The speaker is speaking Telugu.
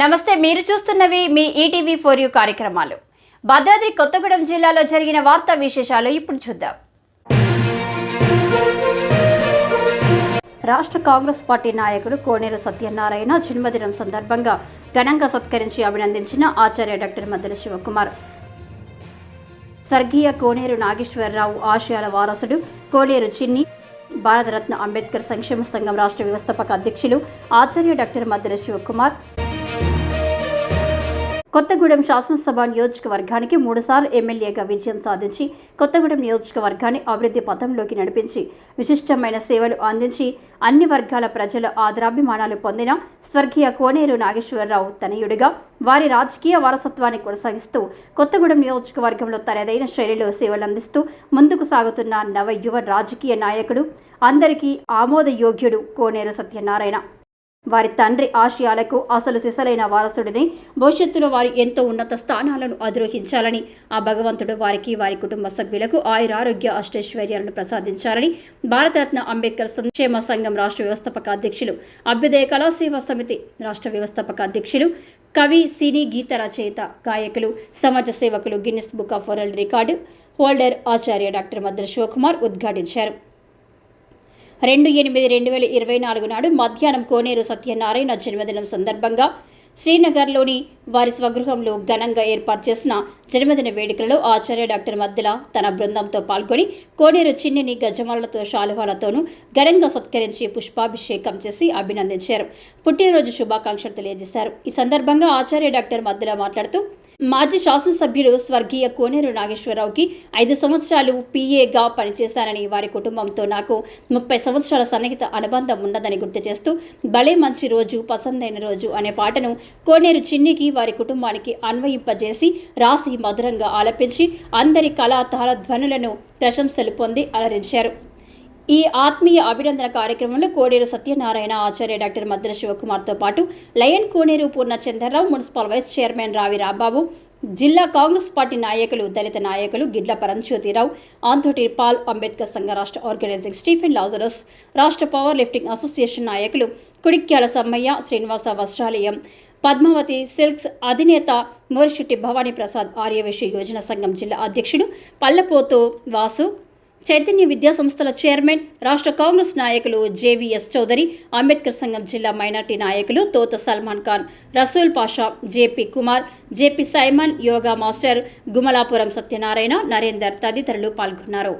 నమస్తే మీరు చూస్తున్నవి మీ ఈటీవీ ఫోర్ యూ కార్యక్రమాలు. భద్రాద్రి కొత్తగూడెం జిల్లాలో జరిగిన వార్తా విశేషాలు ఇప్పుడు చూద్దాం. రాష్ట్ర కాంగ్రెస్ పార్టీ నాయకుడు కోనేరు సత్యనారాయణ జన్మదినం సందర్భంగా ఘనంగా సత్కరించి అభినందించిన ఆచార్య డాక్టర్ మద్దెల శివకుమార్. స్వర్గీయ కోనేరు నాగేశ్వరరావు ఆశయాల వారసుడు కోనేరు చిన్ని భారతరత్న అంబేద్కర్ సంక్షేమ సంఘం రాష్ట్ర వ్యవస్థాపక అధ్యక్షులు ఆచార్య డాక్టర్ మద్దెల శివకుమార్. కొత్తగూడెం శాసనసభ నియోజకవర్గానికి మూడుసార్లు ఎమ్మెల్యేగా విజయం సాధించి కొత్తగూడెం నియోజకవర్గాన్ని అభివృద్ధి పథంలోకి నడిపించి విశిష్టమైన సేవలు అందించి అన్ని వర్గాల ప్రజల ఆదరాభిమానాలు పొందిన స్వర్గీయ కోనేరు నాగేశ్వరరావు తనయుడిగా వారి రాజకీయ వారసత్వాన్ని కొనసాగిస్తూ కొత్తగూడెం నియోజకవర్గంలో తనదైన శైలిలో సేవలు అందిస్తూ ముందుకు సాగుతున్న నవ యువ రాజకీయ నాయకుడు అందరికీ ఆమోదయోగ్యుడు కోనేరు సత్యనారాయణ. వారి తండ్రి ఆశయాలకు అసలు సిసలైన వారసుడిని భవిష్యత్తులో వారు ఎంతో ఉన్నత స్థానాలను అధిరోహించాలని ఆ భగవంతుడు వారికి వారి కుటుంబ సభ్యులకు ఆయురారోగ్య అష్టైశ్వర్యాలను ప్రసాదించాలని భారతరత్న అంబేద్కర్ సంక్షేమ సంఘం రాష్ట్ర వ్యవస్థాపక అధ్యక్షులు అభ్యుదయ కళాసేవా సమితి రాష్ట్ర వ్యవస్థాపక అధ్యక్షులు కవి సినీ గీత రచయిత గాయకులు సమాజ సేవకులు Guinness book of world record holder Acharya doctor Madra Sivakumar ఉద్ఘాటించారు. రెండు ఎనిమిది రెండు వేల ఇరవై నాలుగు నాడు మధ్యాహ్నం కోనేరు సత్యనారాయణ జన్మదినం సందర్భంగా శ్రీనగర్లోని వారి స్వగృహంలో ఘనంగా ఏర్పాటు చేసిన జన్మదిన వేడుకలలో ఆచార్య డాక్టర్ మద్దెల తన బృందంతో పాల్గొని కోనేరు చిన్నిని గజమాలతో శాలువాలతోనూ ఘనంగా సత్కరించి పుష్పాభిషేకం చేసి అభినందించారు. పుట్టినరోజు శుభాకాంక్షలు తెలియజేశారు. ఈ సందర్భంగా ఆచార్య డాక్టర్ మద్దెల మాట్లాడుతూ మాజీ శాసనసభ్యుడు స్వర్గీయ కోనేరు నాగేశ్వరరావుకి ఐదు సంవత్సరాలు పీఏగా పనిచేశానని వారి కుటుంబంతో నాకు ముప్పై సంవత్సరాల సన్నిహిత అనుబంధం ఉన్నదని గుర్తు చేస్తూ భలే మంచి రోజు పసందైన రోజు అనే పాటను కోనేరు చిన్నికి వారి కుటుంబానికి అన్వయింపజేసి రాసి మధురంగా ఆలపించి అందరి కళా తాళ ధ్వనులను ప్రశంసలు పొంది అలరించారు. ఈ ఆత్మీయ అభినందన కార్యక్రమంలో కోడేరు సత్యనారాయణ ఆచార్య డాక్టర్ మద్దెల శివకుమార్తో పాటు lion Koneru Purna Chandrarao municipal vice chairman Ravi Rambabu జిల్లా కాంగ్రెస్ పార్టీ నాయకులు దళిత నాయకులు గిడ్ల పరంజ్యోతిరావు ఆంథోటి పాల్ అంబేద్కర్ సంఘ రాష్ట్ర ఆర్గనైజింగ్ స్టీఫెన్ లాజరస్ రాష్ట్ర పవర్ లిఫ్టింగ్ అసోసియేషన్ నాయకులు కుడిక్యాల సమ్మయ్య శ్రీనివాస వస్త్రాలయం పద్మావతి సిల్క్స్ అధినేత మోరిశెట్టి భవానీ ప్రసాద్ ఆర్యవేశి యోజన సంఘం జిల్లా అధ్యక్షుడు పల్లపోతు వాసు చైతన్య విద్యా సంస్థల చైర్మన్ రాష్ట్ర కాంగ్రెస్ నాయకులు జేవీఎస్ చౌదరి అంబేద్కర్ సంఘం జిల్లా మైనార్టీ నాయకులు Thota Salman Khan Rasool Pasha JP Kumar JP Simon yoga master Gumalapuram Satyanarayana Narender తదితరులు పాల్గొన్నారు.